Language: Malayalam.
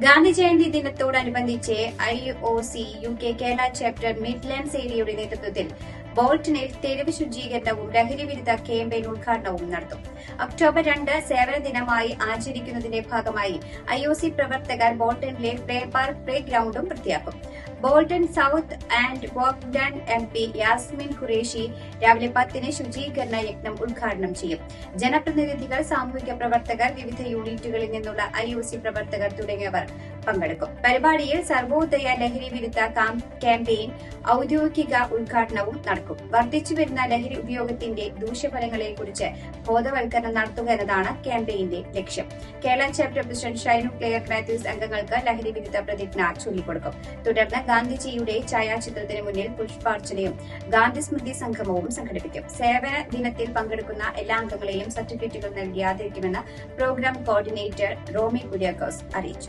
ഗാന്ധി ജയന്തി ദിനത്തോടനുബന്ധിച്ച് I O C U K Kerala chapter Midland ഏരിയയുടെ നേതൃത്വത്തിൽ ബോൾട്ടണിൽ തെരുവ് ശുചീകരണവും ലഹരി വിരുദ്ധ ക്യാമ്പയിൻ ഉദ്ഘാടനവും നടത്തും. ഒക്ടോബർ രണ്ട് സേവന ദിനമായി ആചരിക്കുന്നതിന്റെ ഭാഗമായി ഐ ഒ സി പ്രവർത്തകർ ബോൾട്ടണിലെ പ്ലേ പാർക്ക് പ്ലേ ഗ്രൌണ്ടും വൃത്തിയാക്കും. Bolton South and Walkden M P Yasmin Qureshi രാവിലെ പത്തിന് ശുചീകരണ യജ്ഞം ഉദ്ഘാടനം ചെയ്യും. ജനപ്രതിനിധികൾ സാമൂഹിക പ്രവർത്തകർ വിവിധ യൂണിറ്റുകളിൽ നിന്നുള്ള ഐ പ്രവർത്തകർ തുടങ്ങിയവർ പങ്കെടുക്കും. പരിപാടിയിൽ സർവോദയ ലഹരി വിരുദ്ധ ക്യാമ്പയിൻ ഔദ്യോഗിക ഉദ്ഘാടനവും നടക്കും. വർദ്ധിച്ചുവരുന്ന ലഹരി ഉപയോഗത്തിന്റെ ദൂഷ്യഫലങ്ങളെ കുറിച്ച് ബോധവൽക്കരണം നടത്തുക എന്നതാണ് ക്യാമ്പയിന്റെ ലക്ഷ്യം. Kerala chapter president Shinu Clare Mathews അംഗങ്ങൾക്ക് ലഹരി വിരുദ്ധ പ്രതിജ്ഞ ചൊല്ലിക്കൊടുക്കും. തുടർന്ന് ഗാന്ധിജിയുടെ ഛായാചിത്രത്തിന് മുന്നിൽ പുഷ്പാർച്ചനയും ഗാന്ധി സ്മൃതി സംഗമവും സംഘടിപ്പിക്കും. സേവന ദിനത്തിൽ പങ്കെടുക്കുന്ന എല്ലാ അംഗങ്ങളെയും സർട്ടിഫിക്കറ്റുകൾ നൽകി ആദരിക്കുമെന്ന് പ്രോഗ്രാം കോർഡിനേറ്റർ റോമി കുര്യാക്കോസ് അറിയിച്ചു.